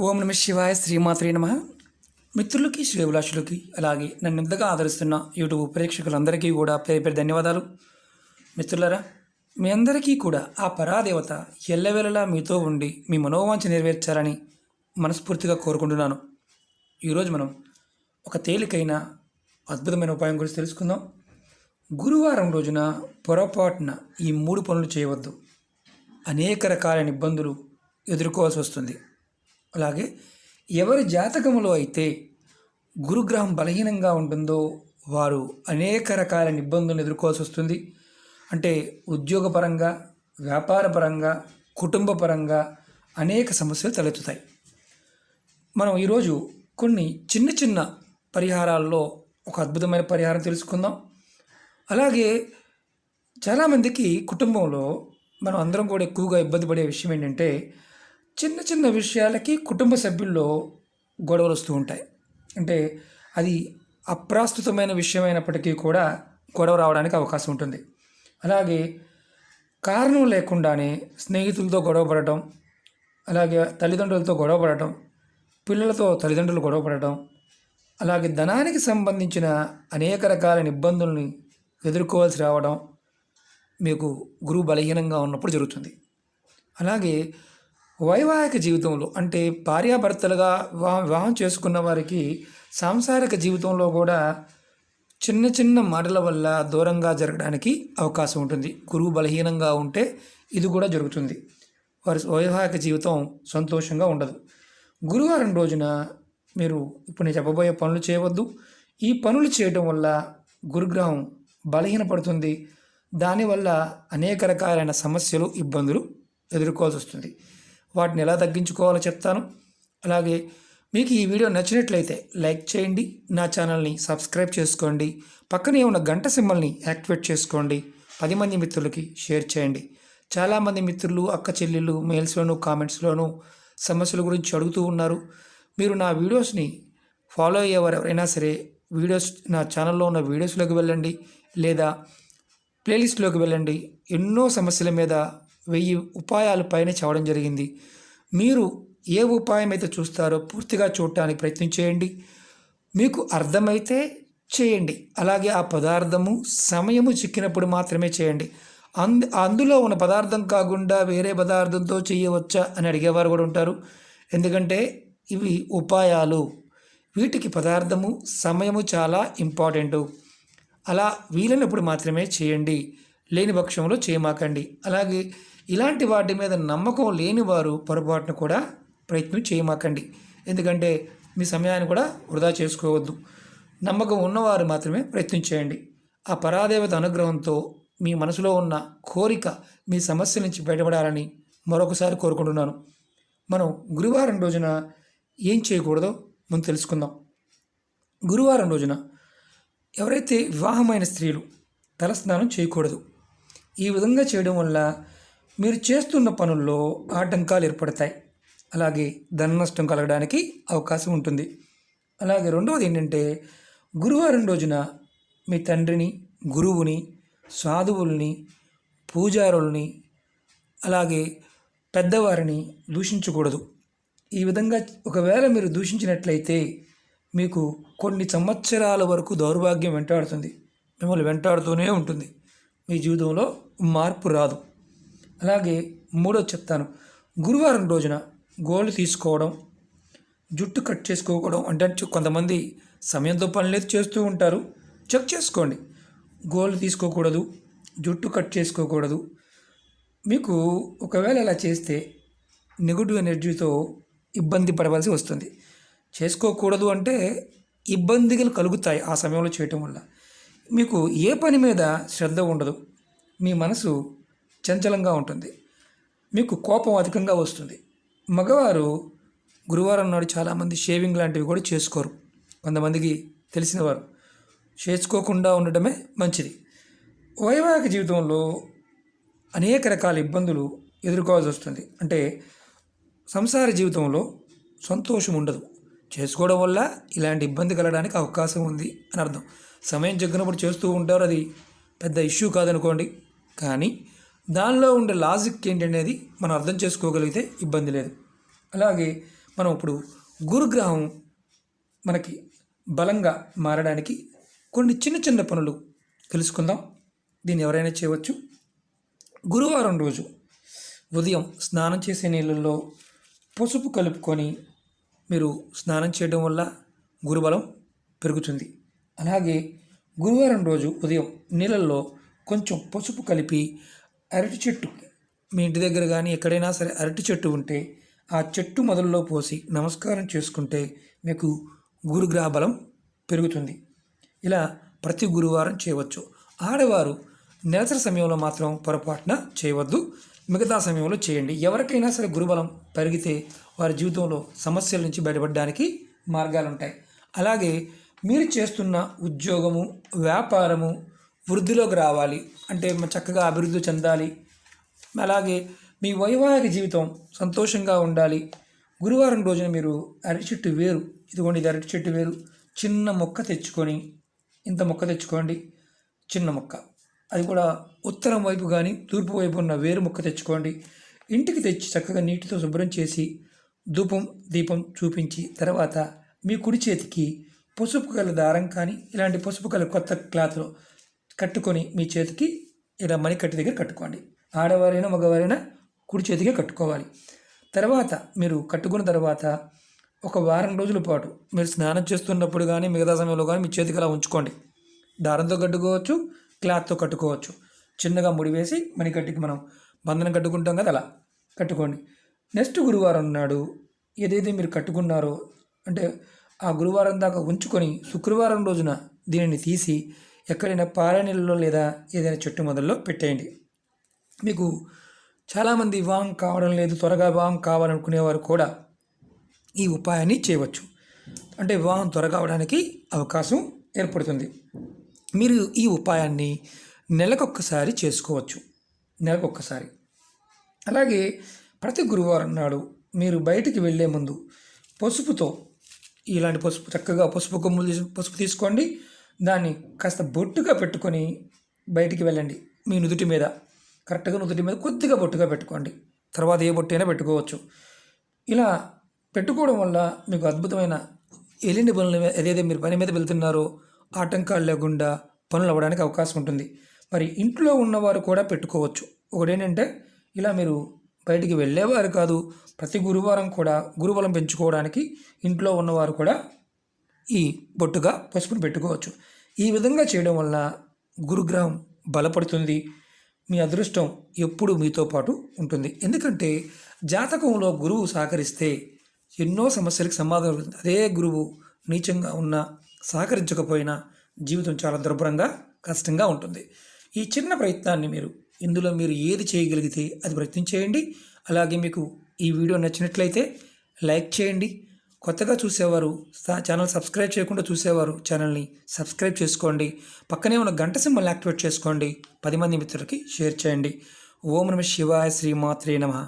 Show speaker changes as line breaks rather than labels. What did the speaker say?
ఓం నమ శివాయ శ్రీమాత్రే నమ. మిత్రులకి శ్రేభిలాషులకి అలాగే నన్ను ఇంతగా ఆదరిస్తున్న యూట్యూబ్ ప్రేక్షకులందరికీ కూడా పేరు పేరు ధన్యవాదాలు. మిత్రులరా మీ అందరికీ కూడా ఆ పరాదేవత ఎల్లవేళలా మీతో ఉండి మీ మనోవాంఛ నెరవేర్చాలని మనస్ఫూర్తిగా కోరుకుంటున్నాను. ఈరోజు మనం ఒక తేలికైన అద్భుతమైన ఉపాయం గురించి తెలుసుకుందాం. గురువారం రోజున పొరపాటున ఈ మూడు పనులు చేయవద్దు. అనేక రకాలైన ఇబ్బందులు ఎదుర్కోవాల్సి వస్తుంది. అలాగే ఎవరి జాతకములో అయితే గురుగ్రహం బలహీనంగా ఉంటుందో వారు అనేక రకాలైన ఇబ్బందులను ఎదుర్కోవాల్సి వస్తుంది. అంటే ఉద్యోగపరంగా వ్యాపారపరంగా కుటుంబపరంగా అనేక సమస్యలు తలెత్తుతాయి. మనం ఈరోజు కొన్ని చిన్న చిన్న పరిహారాల్లో ఒక అద్భుతమైన పరిహారం తెలుసుకుందాం. అలాగే చాలామందికి కుటుంబంలో మనం అందరం కూడా ఎక్కువగా ఇబ్బంది పడే విషయం ఏంటంటే చిన్న చిన్న విషయాలకి కుటుంబ సభ్యుల్లో గొడవలు వస్తూ ఉంటాయి. అంటే అది అప్రాస్తుతమైన విషయమైనప్పటికీ కూడా గొడవ రావడానికి అవకాశం ఉంటుంది. అలాగే కారణం లేకుండానే స్నేహితులతో గొడవ పడటం అలాగే తల్లిదండ్రులతో గొడవ పడటం పిల్లలతో తల్లిదండ్రులు గొడవ పడటం అలాగే ధనానికి సంబంధించిన అనేక రకాలైన ఇబ్బందుల్ని ఎదుర్కోవాల్సి రావడం మీకు గురువు బలహీనంగా ఉన్నప్పుడు జరుగుతుంది. అలాగే వైవాహిక జీవితంలో అంటే భార్యాభర్తలుగా వివాహం వివాహం చేసుకున్న వారికి సాంసారిక జీవితంలో కూడా చిన్న చిన్న మాటల వల్ల దూరంగా జరగడానికి అవకాశం ఉంటుంది. గురువు బలహీనంగా ఉంటే ఇది కూడా జరుగుతుంది. వారి వైవాహిక జీవితం సంతోషంగా ఉండదు. గురువారం రోజున మీరు ఇప్పుడు నేను చెప్పబోయే పనులు చేయవద్దు. ఈ పనులు చేయడం వల్ల గురుగ్రహం బలహీనపడుతుంది. దానివల్ల అనేక రకాలైన సమస్యలు ఇబ్బందులు ఎదుర్కోవాల్సి వస్తుంది. వాటిని ఎలా తగ్గించుకోవాలో చెప్తాను. అలాగే మీకు ఈ వీడియో నచ్చినట్లయితే లైక్ చేయండి నా ఛానల్ని సబ్స్క్రైబ్ చేసుకోండి పక్కనే ఉన్న గంట సింబల్ని యాక్టివేట్ చేసుకోండి పది మంది మిత్రులకి షేర్ చేయండి. చాలామంది మిత్రులు అక్క చెల్లెళ్ళు మెయిల్స్లోనూ కామెంట్స్లోనూ సమస్యల గురించి అడుగుతూ ఉన్నారు. మీరు నా వీడియోస్ని ఫాలో అయ్యేవారు ఎవరైనా సరే వీడియోస్ నా ఛానల్లో ఉన్న వీడియోస్లోకి వెళ్ళండి లేదా ప్లేలిస్ట్లోకి వెళ్ళండి. ఎన్నో సమస్యల మీద వెయ్యి ఉపాయాలు పైన చెప్పడం జరిగింది. మీరు ఏ ఉపాయం అయితే చూస్తారో పూర్తిగా చూడటానికి ప్రయత్నం చేయండి. మీకు అర్థమైతే చేయండి. అలాగే ఆ పదార్థము సమయము చిక్కినప్పుడు మాత్రమే చేయండి. అందు అందులో ఉన్న పదార్థం కాకుండా వేరే పదార్థంతో చేయవచ్చా అని అడిగేవారు కూడా ఉంటారు. ఎందుకంటే ఇవి ఉపాయాలు. వీటికి పదార్థము సమయము చాలా ఇంపార్టెంటు. అలా వీలైనప్పుడు మాత్రమే చేయండి. లేని పక్షంలో చేయమాకండి. అలాగే ఇలాంటి వాటి మీద నమ్మకం లేని వారు పొరపాటును కూడా ప్రయత్నం చేయమాకండి. ఎందుకంటే మీ సమయాన్ని కూడా వృధా చేసుకోవద్దు. నమ్మకం ఉన్నవారు మాత్రమే ప్రయత్నం చేయండి. ఆ పరాదేవత అనుగ్రహంతో మీ మనసులో ఉన్న కోరిక మీ సమస్య నుంచి బయటపడాలని మరొకసారి కోరుకుంటున్నాను. మనం గురువారం రోజున ఏం చేయకూడదో ముందు తెలుసుకుందాం. గురువారం రోజున ఎవరైతే వివాహమైన స్త్రీలు తలస్నానం చేయకూడదు. ఈ విధంగా చేయడం వల్ల మీరు చేస్తున్న పనుల్లో ఆటంకాలు ఏర్పడతాయి. అలాగే ధన నష్టం కలగడానికి అవకాశం ఉంటుంది. అలాగే రెండవది ఏంటంటే గురువారం రోజున మీ తండ్రిని గురువుని సాధువుల్ని పూజారుల్ని అలాగే పెద్దవారిని దూషించకూడదు. ఈ విధంగా ఒకవేళ మీరు దూషించినట్లయితే మీకు కొన్ని సంవత్సరాల వరకు దౌర్భాగ్యం వెంటాడుతుంది. మిమ్మల్ని వెంటాడుతూనే ఉంటుంది. మీ జీవితంలో మార్పు రాదు. అలాగే మూడో చెప్తాను. గురువారం రోజున గోళ్ళు తీసుకోవడం జుట్టు కట్ చేసుకోవడం అంటే కొంతమంది సమయంతో పని లేదు చేస్తూ ఉంటారు. చెక్ చేసుకోండి. గోళ్ళు తీసుకోకూడదు జుట్టు కట్ చేసుకోకూడదు. మీకు ఒకవేళ ఇలా చేస్తే నెగిటివ్ ఎనర్జీతో ఇబ్బంది పడవలసి వస్తుంది. చేసుకోకూడదు అంటే ఇబ్బందులు కలుగుతాయి ఆ సమయంలో చేయటం వల్ల. మీకు ఏ పని మీద శ్రద్ధ ఉండదు. మీ మనసు చంచలంగా ఉంటుంది. మీకు కోపం అధికంగా వస్తుంది. మగవారు గురువారం నాడు చాలామంది షేవింగ్ లాంటివి కూడా చేసుకోరు. కొంతమందికి తెలిసినవారు. చేసుకోకుండా ఉండటమే మంచిది. వైవాహిక జీవితంలో అనేక రకాల ఇబ్బందులు ఎదుర్కోవాల్సి వస్తుంది. అంటే సంసార జీవితంలో సంతోషం ఉండదు. చేసుకోవడం వల్ల ఇలాంటి ఇబ్బంది కలగడానికి అవకాశం ఉంది అని అర్థం. సమయం జగ్గినప్పుడు చేస్తూ ఉంటారు. అది పెద్ద ఇష్యూ కాదనుకోండి. కానీ దానిలో ఉండే లాజిక్ ఏంటనేది మనం అర్థం చేసుకోగలిగితే ఇబ్బంది లేదు. అలాగే మనం ఇప్పుడు గురుగ్రహం మనకి బలంగా మారడానికి కొన్ని చిన్న చిన్న పనులు తెలుసుకుందాం. దీన్ని ఎవరైనా చేయవచ్చు? గురువారం రోజు ఉదయం స్నానం చేసే నీళ్ళల్లో పసుపు కలుపుకొని మీరు స్నానం చేయడం వల్ల గురుబలం పెరుగుతుంది. అలాగే గురువారం రోజు ఉదయం నీళ్ళల్లో కొంచెం పసుపు కలిపి అరటి చెట్టు. మీ ఇంటి దగ్గర కానీ ఎక్కడైనా సరే అరటి చెట్టు ఉంటే ఆ చెట్టు మొదల్లో పోసి నమస్కారం చేసుకుంటే మీకు గురుగ్రహ బలం పెరుగుతుంది. ఇలా ప్రతి గురువారం చేయవచ్చు. ఆడవారు నెలసరి సమయంలో మాత్రం పొరపాటున చేయవద్దు. మిగతా సమయంలో చేయండి. ఎవరికైనా సరే గురుబలం పెరిగితే వారి జీవితంలో సమస్యల నుంచి బయటపడడానికి మార్గాలు ఉంటాయి అలాగే మీరు చేస్తున్న ఉద్యోగము వ్యాపారము వృద్ధిలోకి రావాలి. అంటే చక్కగా అభివృద్ధి చెందాలి. అలాగే మీ వైవాహిక జీవితం సంతోషంగా ఉండాలి. గురువారం రోజున మీరు అరటి చెట్టు వేరు. ఇదిగోండి ఇది అరటి చెట్టు వేరు. చిన్న మొక్క తెచ్చుకొని ఇంత మొక్క తెచ్చుకోండి. చిన్న మొక్క. అది కూడా ఉత్తరం వైపు కానీ తూర్పు వైపు ఉన్న వేరు మొక్క తెచ్చుకోండి. ఇంటికి తెచ్చి చక్కగా నీటితో శుభ్రం చేసి ధూపం దీపం చూపించి తర్వాత మీ కుడి చేతికి పసుపు కల దారం కానీ ఇలాంటి పసుపు కల కొత్త క్లాత్లో కట్టుకొని మీ చేతికి ఇలా మణికట్టు దగ్గర కట్టుకోండి. ఆడవారైనా మగవారైనా కుడి చేతికే కట్టుకోవాలి. తర్వాత మీరు కట్టుకున్న తర్వాత ఒక వారం రోజుల పాటు మీరు స్నానం చేస్తున్నప్పుడు కానీ మిగతా సమయంలో కానీ మీ చేతికి అలా ఉంచుకోండి. దారంతో కట్టుకోవచ్చు క్లాత్తో కట్టుకోవచ్చు. చిన్నగా ముడివేసి మణికట్టుకి మనం బంధనం కట్టుకుంటాం కదా అలా కట్టుకోండి. నెక్స్ట్ గురువారం నాడు ఏదైతే మీరు కట్టుకున్నారో అంటే ఆ గురువారం దాకా ఉంచుకొని శుక్రవారం రోజున దీనిని తీసి ఎక్కడైనా పారానీళ్ళలో లేదా ఏదైనా చెట్టు మొదల్లో పెట్టేయండి. మీకు చాలామంది వాంగ్ కావడం లేదు త్వరగా వాంగ్ కావాలనుకునేవారు కూడా ఈ ఉపాయాన్ని చేయవచ్చు. అంటే వాంగ్ త్వరగా అవడానికి అవకాశం ఏర్పడుతుంది. మీరు ఈ ఉపాయాన్ని నెలకొక్కసారి చేసుకోవచ్చు. నెలకొక్కసారి. అలాగే ప్రతి గురువారం నాడు మీరు బయటికి వెళ్ళే ముందు పసుపుతో ఇలాంటి పసుపు చక్కగా పసుపు కొమ్ములు తీసు పసుపు తీసుకోండి. దాన్ని కాస్త బొట్టుగా పెట్టుకొని బయటికి వెళ్ళండి మీ నుదుటి మీద. కరెక్ట్గా నుదుటి మీద కొద్దిగా బొట్టుగా పెట్టుకోండి. తర్వాత ఏ బొట్టు అయినా పెట్టుకోవచ్చు. ఇలా పెట్టుకోవడం వల్ల మీకు అద్భుతమైన ఎలిని పనుల మీద ఏదైతే మీరు పని మీద వెళ్తున్నారో ఆటంకాలు లేకుండా పనులు అవ్వడానికి అవకాశం ఉంటుంది. మరి ఇంట్లో ఉన్నవారు కూడా పెట్టుకోవచ్చు. ఒకటేంటంటే ఇలా మీరు బయటికి వెళ్ళేవారు కాదు ప్రతి గురువారం కూడా గురుబలం పెంచుకోవడానికి ఇంట్లో ఉన్నవారు కూడా ఈ బొట్టుగా పసుపును పెట్టుకోవచ్చు. ఈ విధంగా చేయడం వల్ల గురుగ్రహం బలపడుతుంది. మీ అదృష్టం ఎప్పుడు మీతో పాటు ఉంటుంది. ఎందుకంటే జాతకంలో గురువు సహకరిస్తే ఎన్నో సమస్యలకు సమాధానం ఉంటుంది. అదే గురువు నీచంగా ఉన్నా సహకరించకపోయినా జీవితం చాలా దుర్భరంగా కష్టంగా ఉంటుంది. ఈ చిన్న ప్రయత్నాన్ని మీరు ఇందులో మీరు ఏది చేయగలిగితే అది ప్రయత్నం చేయండి అలాగే మీకు ఈ వీడియో నచ్చినట్లయితే లైక్ చేయండి. కొత్తగా చూసేవారు ఛానల్ సబ్స్క్రైబ్ చేయకుండా చూసేవారు ఛానల్ని సబ్స్క్రైబ్ చేసుకోండి. పక్కనే ఉన్న గంట సింబల్ని యాక్టివేట్ చేసుకోండి. పది మంది మిత్రులకి షేర్ చేయండి. ఓం నమ శివాయ శ్రీమాత్రే నమః.